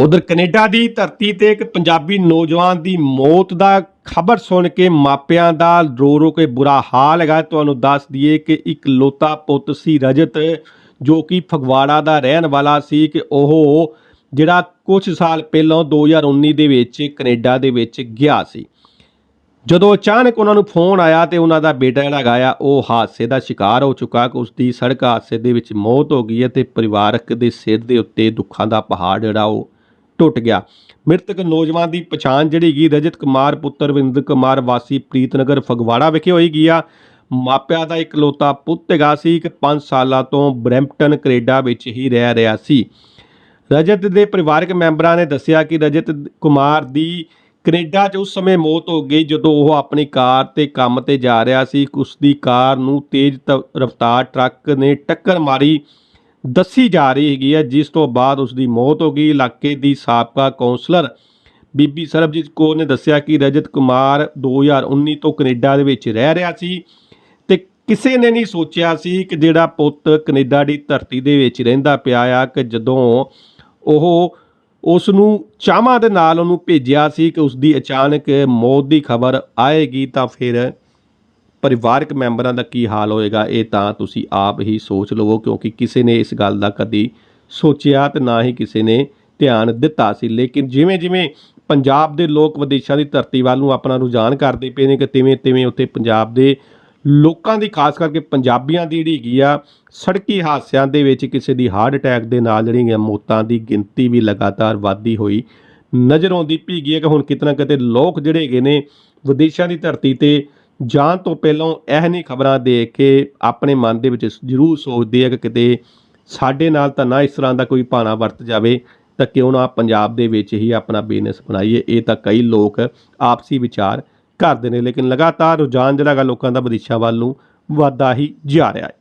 ਉਧਰ ਕੈਨੇਡਾ ਦੀ ਧਰਤੀ ਤੇ ਇੱਕ ਪੰਜਾਬੀ ਨੌਜਵਾਨ ਦੀ ਮੌਤ ਦਾ ਖਬਰ ਸੁਣ ਕੇ ਮਾਪਿਆਂ ਦਾ ਰੋ ਰੋ ਕੇ ਬੁਰਾ ਹਾਲ ਹੈਗਾ। ਤੁਹਾਨੂੰ ਦੱਸ ਦਈਏ ਕਿ ਇੱਕ ਲੋਤਾ ਪੁੱਤ ਸੀ ਰਜਤ, ਜੋ ਕਿ ਫਗਵਾੜਾ ਦਾ ਰਹਿਣ ਵਾਲਾ ਸੀ ਕਿ ਉਹ ਜਿਹੜਾ ਕੁਝ ਸਾਲ ਪਹਿਲਾਂ 2019 ਦੇ ਵਿੱਚ ਕੈਨੇਡਾ ਦੇ ਵਿੱਚ ਗਿਆ ਸੀ। ਜਦੋਂ ਅਚਾਨਕ ਉਹਨਾਂ ਨੂੰ ਫੋਨ ਆਇਆ ਤੇ ਉਹਨਾਂ ਦਾ ਬੇਟਾ ਜਿਹੜਾ ਹੈਗਾ ਆ, ਉਹ ਹਾਦਸੇ ਦਾ ਸ਼ਿਕਾਰ ਹੋ ਚੁੱਕਾ ਕਿ ਉਸ ਦੀ ਸੜਕ ਹਾਦਸੇ ਦੇ ਵਿੱਚ ਮੌਤ ਹੋ ਗਈ ਹੈ ਤੇ ਪਰਿਵਾਰਕ ਦੇ ਸਿਰ ਦੇ ਉੱਤੇ ਦੁੱਖਾਂ ਦਾ ਪਹਾੜ ਜਿਹੜਾ ਉਹ ਟੁੱਟ ਗਿਆ। ਮ੍ਰਿਤਕ ਨੌਜਵਾਨ ਦੀ ਪਛਾਣ ਜਿਹੜੀ ਗਈ ਰਜਤ ਕੁਮਾਰ, ਪੁੱਤਰ ਵਿੰਦਰ ਕੁਮਾਰ, ਵਾਸੀ ਪ੍ਰੀਤਨਗਰ ਫਗਵਾੜਾ ਵਿਖੇ ਹੋਈ ਗਈ ਆ। ਮਾਪਿਆਂ ਦਾ ਇਕਲੌਤਾ ਪੁੱਤ ਹੈਗਾ ਸੀ ਕਿ 5 ਸਾਲਾਂ ਤੋਂ ਬਰੈਂਪਟਨ, ਕੈਨੇਡਾ ਵਿੱਚ ਹੀ ਰਹਿ ਰਿਹਾ ਸੀ। ਰਜਤ ਦੇ ਪਰਿਵਾਰਕ ਮੈਂਬਰਾਂ ਨੇ ਦੱਸਿਆ ਕਿ ਰਜਤ ਕੁਮਾਰ ਦੀ ਕੈਨੇਡਾ 'ਚ ਉਸ ਸਮੇਂ ਮੌਤ ਹੋ ਗਈ ਜਦੋਂ ਉਹ ਆਪਣੀ ਕਾਰ ਤੇ ਕੰਮ ਤੇ ਜਾ ਰਿਹਾ ਸੀ। ਉਸ ਦੀ ਕਾਰ ਨੂੰ ਤੇਜ਼ ਤ- ਰਫ਼ਤਾਰ ਟਰੱਕ ਨੇ ਟੱਕਰ ਮਾਰੀ। ਦੱਸੀ ਜਾ ਰਹੀ ਹੈਗੀ ਹੈ, ਜਿਸ ਤੋਂ ਬਾਅਦ ਉਸ ਦੀ ਮੌਤ ਹੋ ਗਈ। ਇਲਾਕੇ ਦੀ ਸਾਬਕਾ ਕੌਂਸਲਰ ਬੀਬੀ ਸਰਬਜੀਤ ਕੌਰ ਨੇ ਦੱਸਿਆ ਕਿ ਰਜਤ ਕੁਮਾਰ 2019 ਤੋਂ ਕੈਨੇਡਾ ਦੇ ਵਿੱਚ ਰਹਿ ਰਿਹਾ ਸੀ ਤੇ ਕਿਸੇ ਨੇ ਨਹੀਂ ਸੋਚਿਆ ਸੀ ਕਿ ਜਿਹੜਾ ਪੁੱਤ ਕੈਨੇਡਾ ਦੀ ਧਰਤੀ ਦੇ ਵਿੱਚ ਰਹਿੰਦਾ ਪਿਆ ਆ, ਕਿ ਜਦੋਂ ਉਹ ਉਸ ਨੂੰ ਚਾਹਾਂ ਦੇ ਨਾਲ ਉਹਨੂੰ ਭੇਜਿਆ ਸੀ ਕਿ ਉਸ ਦੀ ਅਚਾਨਕ ਮੌਤ ਦੀ ਖਬਰ ਆਏਗੀ ਤਾਂ ਫਿਰ ਪਰਿਵਾਰਕ ਮੈਂਬਰਾਂ ਦਾ ਕੀ ਹਾਲ ਹੋਏਗਾ, ਇਹ ਤਾਂ ਤੁਸੀਂ ਆਪ ਹੀ ਸੋਚ ਲਵੋ, ਕਿਉਂਕਿ ਕਿਸੇ ਨੇ ਇਸ ਗੱਲ ਦਾ ਕਦੀ ਸੋਚਿਆ ਤੇ ਨਾ ਹੀ ਕਿਸੇ ਨੇ ਧਿਆਨ ਦਿੱਤਾ ਸੀ। ਲੇਕਿਨ ਜਿਵੇਂ ਜਿਵੇਂ ਪੰਜਾਬ ਦੇ ਲੋਕ ਵਿਦੇਸ਼ਾਂ ਦੀ ਧਰਤੀ ਵੱਲ ਨੂੰ ਆਪਣਾ ਰੁਝਾਨ ਕਰਦੇ ਪਏ ਨੇ ਕਿ ਤਿਵੇਂ ਤਿਵੇਂ ਉੱਥੇ ਪੰਜਾਬ ਦੇ ਲੋਕਾਂ ਦੀ, ਖਾਸ ਕਰਕੇ ਪੰਜਾਬੀਆਂ ਦੀ ਜਿਹੜੀ ਹੈਗੀ ਆ, ਸੜਕੀ ਹਾਦਸਿਆਂ ਦੇ ਵਿੱਚ ਕਿਸੇ ਦੀ ਹਾਰਟ ਅਟੈਕ ਦੇ ਨਾਲ ਜਿਹੜੀਆਂ ਮੌਤਾਂ ਦੀ ਗਿਣਤੀ ਵੀ ਲਗਾਤਾਰ ਵਧਦੀ ਹੋਈ ਨਜ਼ਰ ਆਉਂਦੀ ਪਈ ਗਈ ਹੈ ਕਿ ਹੁਣ ਕਿਤਨਾ ਕਿਤੇ ਲੋਕ ਜਿਹੜੇ ਹੈਗੇ ਨੇ ਵਿਦੇਸ਼ਾਂ ਦੀ ਧਰਤੀ ਤੇ ਜਾਣ ਤੋਂ ਪਹਿਲਾਂ ਇਹ ਨਹੀਂ ਖਬਰਾਂ ਦੇਖ ਕੇ ਆਪਣੇ ਮਨ ਦੇ ਵਿੱਚ ਜ਼ਰੂਰ ਸੋਚਦੇ ਆ ਕਿ ਕਿਤੇ ਸਾਡੇ ਨਾਲ ਤਾਂ ਨਾ ਇਸ ਤਰ੍ਹਾਂ ਦਾ ਕੋਈ ਭਾਣਾ ਵਰਤ ਜਾਵੇ, ਤਾਂ ਕਿਉਂ ਨਾ ਪੰਜਾਬ ਦੇ ਵਿੱਚ ਹੀ ਆਪਣਾ ਬਿਜ਼ਨਸ ਬਣਾਈਏ। ਇਹ ਤਾਂ ਕਈ ਲੋਕ ਆਪਸੀ ਵਿਚਾਰ ਕਰਦੇ ਨੇ, ਲੇਕਿਨ ਲਗਾਤਾਰ ਰੁਝਾਨ ਜਿਹੜਾ ਹੈਗਾ ਲੋਕਾਂ ਦਾ ਵਿਦੇਸ਼ਾਂ ਵੱਲ ਨੂੰ ਵਧਦਾ ਹੀ ਜਾ ਰਿਹਾ ਹੈ।